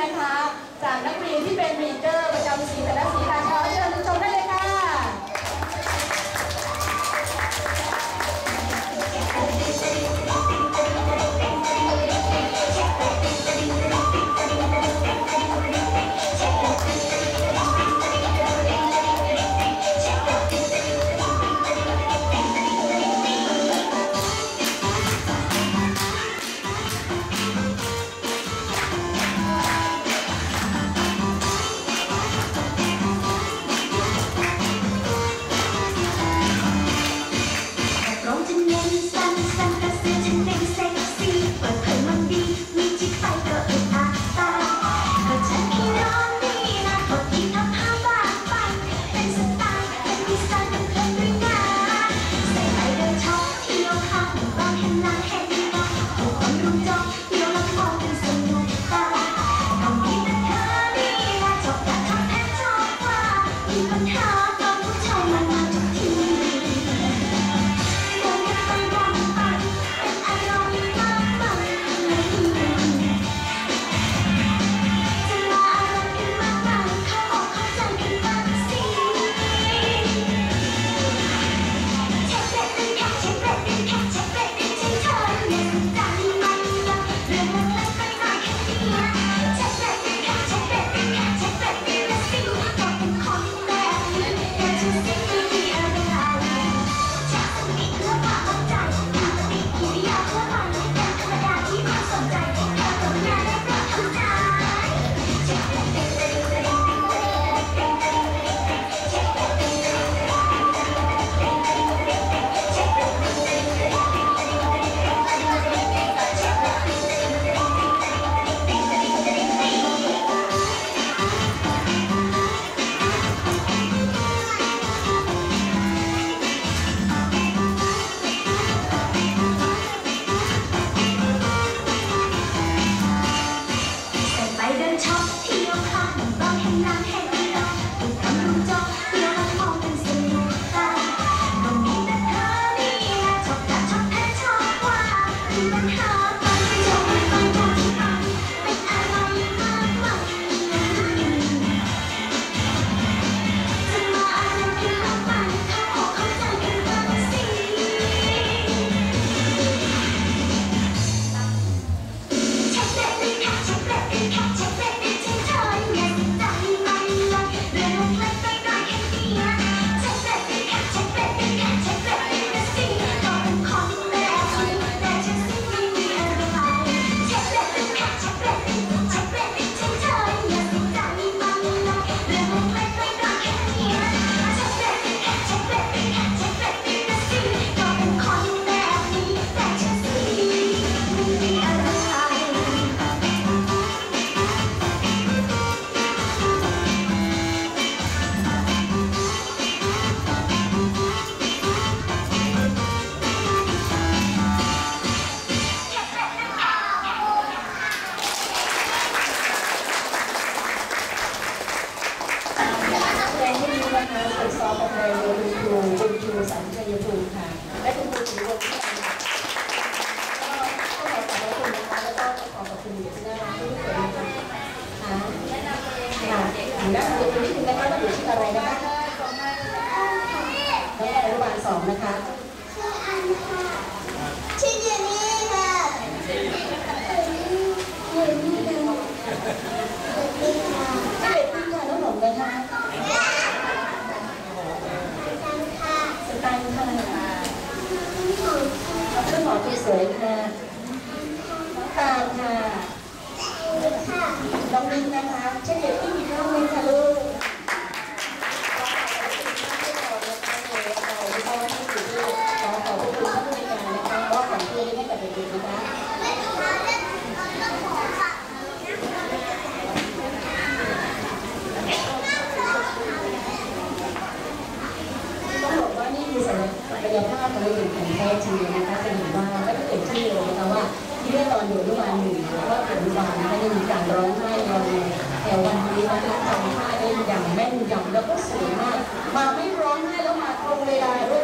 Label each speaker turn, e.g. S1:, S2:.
S1: นะคะ จากนักเรียนที่เป็นมีดเตอร์ประจำสีแต่ละ
S2: สี นะคะฝึซอมกับนายโดยคุณครูคุณครูสันชัยภูมิค่ะ และคุณครูถืรวงศ์ก็ขอขอบคุณนะคะแล้วก็ขอขอบคุณที่น่ารักที่เกิดมาค่ะค่ะแล้วคุณครูที่คุณนะคะมาอยู่ที่อะไรนะคะแล้วก็อนุบาลสองนะคะ
S1: ชื่ออันนี่ค่ะเจนนี่ค่ะเจนนี่ค่ะ
S2: อนอยู่ทุกวันหนึ่
S1: ง
S2: ก็เห็นวานไม่ได้มีการร้องไห้ร้องแต่วันนี้นะคะทำท่าได้อย่างแม่นยำแล้วก็สวยมากมาไม่ร้องไห้แล้วมาตรงเวลาด้วย